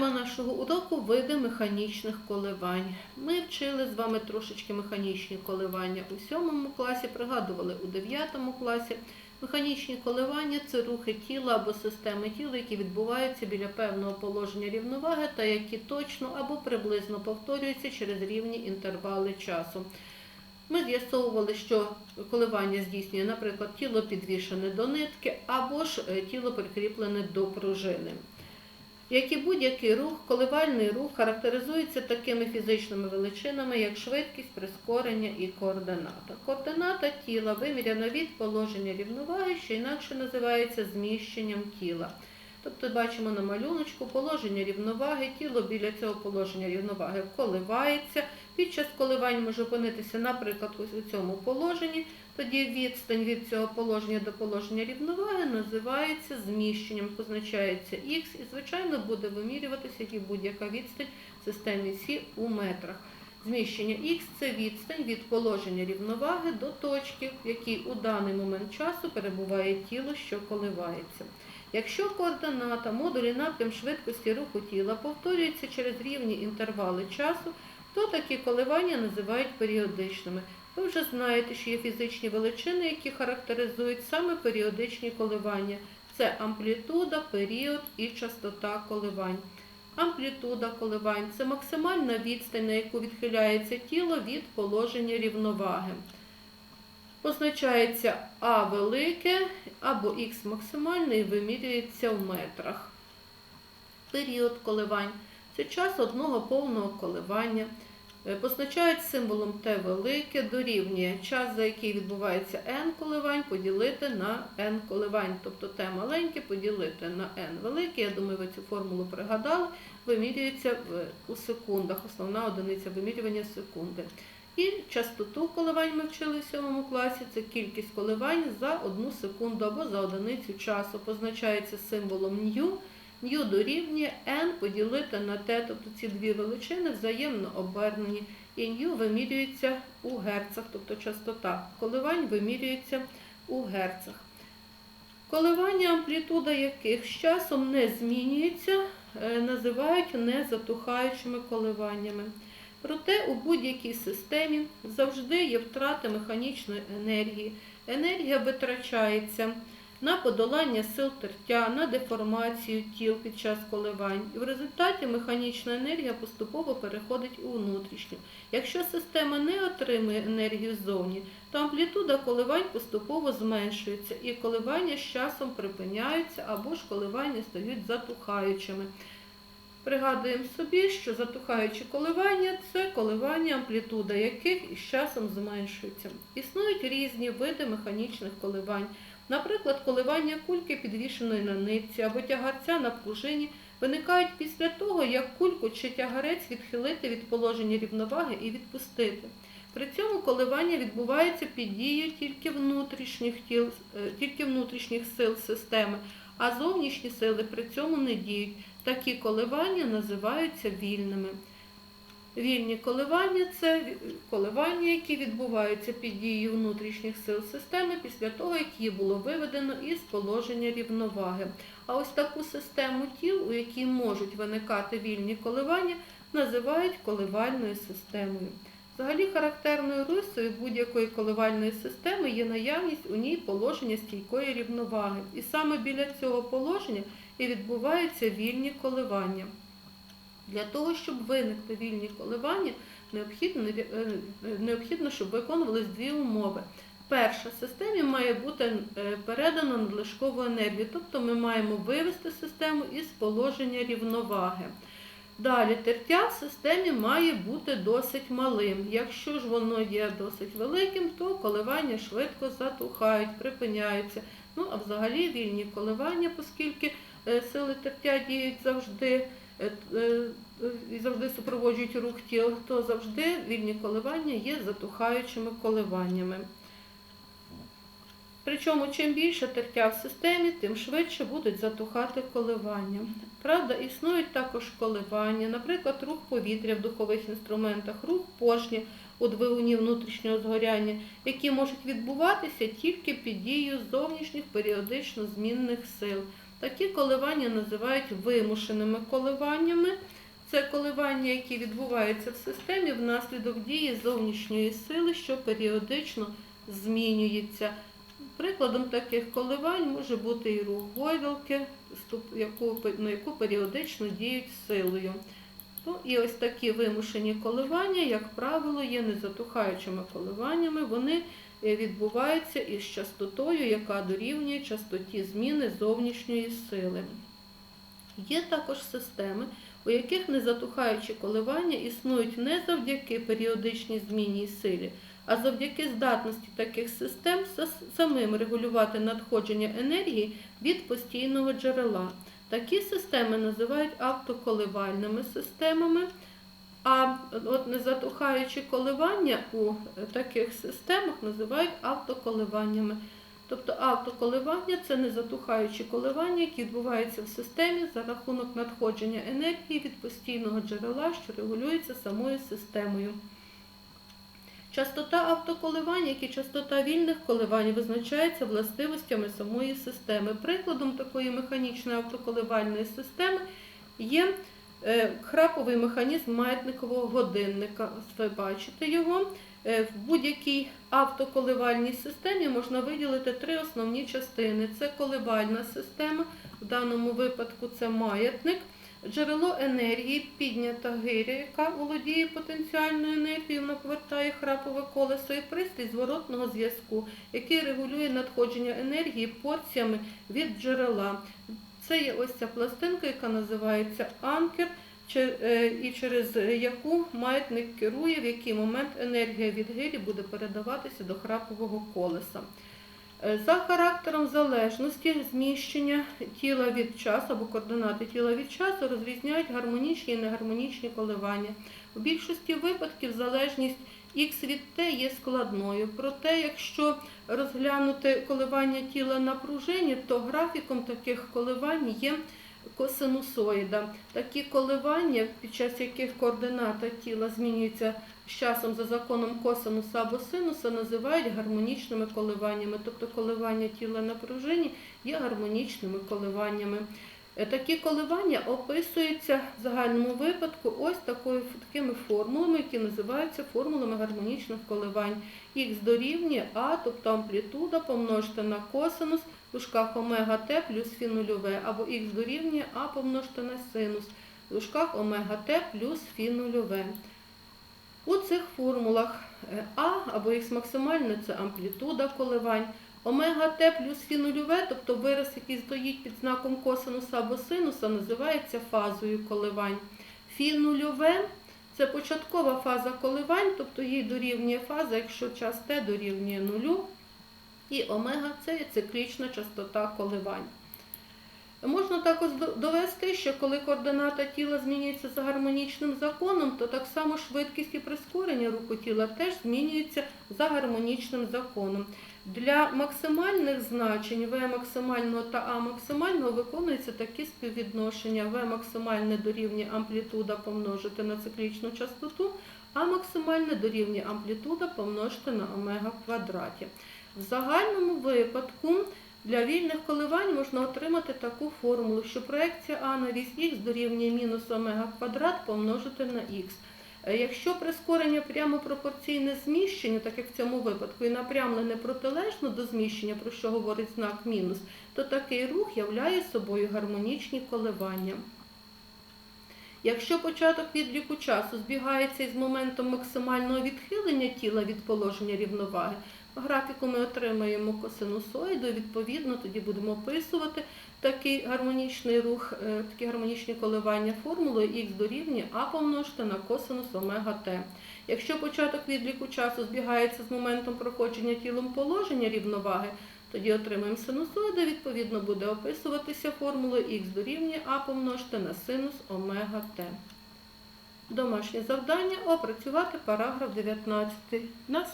Тема нашого уроку види механічних коливань. Ми вчили з вами трошечки механічні коливання у сьомому класі, пригадували у дев'ятому класі. Механічні коливання це рухи тіла або системи тіла, які відбуваються біля певного положення рівноваги та які точно або приблизно повторюються через рівні інтервали часу. Ми з'ясовували, що коливання здійснює, наприклад, тіло підвішене до нитки або ж е, тіло прикріплене до пружини. Як і будь-який рух, коливальний рух характеризується такими фізичними величинами, як швидкість, прискорення і координата. Координата тіла виміряна від положення рівноваги, що інакше називається зміщенням тіла. Тобто бачимо на малюночку положення рівноваги, тіло біля цього положення рівноваги коливається. Під час коливань може опинитися, наприклад, ось у цьому положенні. Тоді відстань від цього положення до положення рівноваги називається зміщенням, позначається х, і, звичайно, буде вимірюватися як і будь-яка відстань в системі Сі у метрах. Зміщення х це відстань від положення рівноваги до точки, в якій у даний момент часу перебуває тіло, що коливається. Якщо координата, модуль і напрям швидкості руху тіла повторюються через рівні інтервали часу, то такі коливання називають періодичними. Ви вже знаєте, що є фізичні величини, які характеризують саме періодичні коливання. Це амплітуда, період і частота коливань. Амплітуда коливань це максимальна відстань, на яку відхиляється тіло від положення рівноваги. Позначається А велике або Х максимальне і вимірюється в метрах. Період коливань це час одного повного коливання. Е, Позначають символом Т велике, дорівнює час, за який відбувається n коливань, поділити на n коливань. Тобто Т маленьке поділити на n велике. Я думаю, ви цю формулу пригадали, вимірюється у секундах. Основна одиниця вимірювання секунди. І частоту коливань ми вчили в 7 класі. Це кількість коливань за одну секунду або за одиницю часу. Позначається символом ню. Ню дорівнює n поділити на t, тобто ці дві величини взаємно обернені. І ню вимірюється у герцах, тобто частота коливань вимірюється у герцах. Коливання амплітуда яких з часом не змінюється, е, називають незатухаючими коливаннями. Проте у будь-якій системі завжди є втрати механічної енергії. Енергія витрачається на подолання сил тертя, на деформацію тіл під час коливань. І в результаті механічна енергія поступово переходить у внутрішню. Якщо система не отримує енергію ззовні, то амплітуда коливань поступово зменшується, і коливання з часом припиняються або ж коливання стають затухаючими. Пригадуємо собі, що затухаючі коливання це коливання, амплітуда яких із часом зменшується. Існують різні види механічних коливань. Наприклад, коливання кульки підвішеної на нитці або тягарця на пружині виникають після того, як кульку чи тягарець відхилити від положення рівноваги і відпустити. При цьому коливання відбувається під дією тільки внутрішніх тіл, е, тільки внутрішніх сил системи, а зовнішні сили при цьому не діють. Такі коливання називаються вільними. Вільні коливання це коливання, які відбуваються під дією внутрішніх сил системи після того, як її було виведено із положення рівноваги. А ось таку систему тіл, у якій можуть виникати вільні коливання, називають коливальною системою. Взагалі характерною рисою будь-якої коливальної системи є наявність у ній положення стійкої рівноваги. І саме біля цього положення і відбуваються вільні коливання. Для того, щоб виникли вільні коливання, необхідно, е, необхідно щоб виконувались дві умови. Перша, системі має бути е, передано надлишкову енергію, тобто ми маємо вивести систему із положення рівноваги. Далі, тертя в системі має бути досить малим. Якщо ж воно є досить великим, то коливання швидко затухають, припиняються. Ну, а взагалі вільні коливання, оскільки е, сили тертя діють завжди е, е, і завжди супроводжують рух тіл, то завжди вільні коливання є затухаючими коливаннями. Причому, чим більше тертя в системі, тим швидше будуть затухати коливання. Правда, існують також коливання, наприклад, рух повітря в духових інструментах, рух поршня у двигуні внутрішнього згоряння, які можуть відбуватися тільки під дією зовнішніх періодично змінних сил. Такі коливання називають вимушеними коливаннями. Це коливання, які відбуваються в системі внаслідок дії зовнішньої сили, що періодично змінюється. Прикладом таких коливань може бути і рух гойдалки, на яку періодично діють силою. Ну, і ось такі вимушені коливання, як правило, є незатухаючими коливаннями. Вони відбуваються із частотою, яка дорівнює частоті зміни зовнішньої сили. Є також системи, у яких незатухаючі коливання існують не завдяки періодичній змінній силі, а завдяки здатності таких систем самим регулювати надходження енергії від постійного джерела. Такі системи називають автоколивальними системами, а от незатухаючі коливання у таких системах називають автоколиваннями. Тобто автоколивання це незатухаючі коливання, які відбуваються в системі за рахунок надходження енергії від постійного джерела, що регулюється самою системою. Частота автоколивань, як і частота вільних коливань, визначається властивостями самої системи. Прикладом такої механічної автоколивальної системи є храповий механізм маятникового годинника. Ви бачите його. Е, В будь-якій автоколивальній системі можна виділити три основні частини: це коливальна система, в даному випадку це маятник. Джерело енергії, піднята гиря, яка володіє потенціальною енергією, вона повертає храпове колесо і пристрій зворотного зв'язку, який регулює надходження енергії порціями від джерела. Це є ось ця пластинка, яка називається анкер, е, і через яку маятник керує, в який момент енергія від гирі буде передаватися до храпового колеса. Е, За характером залежності зміщення тіла від часу або координати тіла від часу розрізняють гармонічні і негармонічні коливання. У більшості випадків залежність х від t є складною. Проте, якщо розглянути коливання тіла на пружині, то графіком таких коливань є косинусоїда. Такі коливання, під час яких координата тіла змінюється з часом за законом косинуса або синуса, називають гармонічними коливаннями. Тобто коливання тіла на пружині є гармонічними коливаннями. Е, Такі коливання описуються в загальному випадку ось такою, такими формулами, які називаються формулами гармонічних коливань. Х дорівнює А, тобто амплітуда помножити на косинус в дужках омега Т плюс фі нульове, або х дорівнює А помножити на синус в дужках омега Т плюс фі нульове. У цих формулах е, А або х максимальне це амплітуда коливань, омега Т плюс фі нульове, тобто вираз, який стоїть під знаком косинуса або синуса, називається фазою коливань. Фі нульове це початкова фаза коливань, тобто їй дорівнює фаза, якщо час Т дорівнює нулю. І омега це є циклічна частота коливань. Можна також довести, що коли координата тіла змінюється за гармонічним законом, то так само швидкість і прискорення руху тіла теж змінюється за гармонічним законом. Для максимальних значень В максимального та А максимального виконуються такі співвідношення. В максимальне дорівнює амплітуда помножити на циклічну частоту, а максимальне дорівнює амплітуда помножити на омега в квадраті. В загальному випадку для вільних коливань можна отримати таку формулу, що проекція А на вісь х дорівнює мінус омега квадрат помножити на х. Е, Якщо прискорення прямо пропорційне зміщенню, так як в цьому випадку, і напрямлене протилежно до зміщення, про що говорить знак мінус, то такий рух являє собою гармонічні коливання. Якщо початок відліку часу збігається із моментом максимального відхилення тіла від положення рівноваги, графіку ми отримаємо косинусоїду, і відповідно тоді будемо описувати такий гармонічний рух, е, такі гармонічні коливання формулою х дорівнює а помножити на косинус омега t. Якщо початок відліку часу збігається з моментом проходження тілом положення рівноваги, тоді отримаємо синусоїду, відповідно буде описуватися формулою х дорівнює а помножити на синус омега t. Домашнє завдання опрацювати параграф 19. На все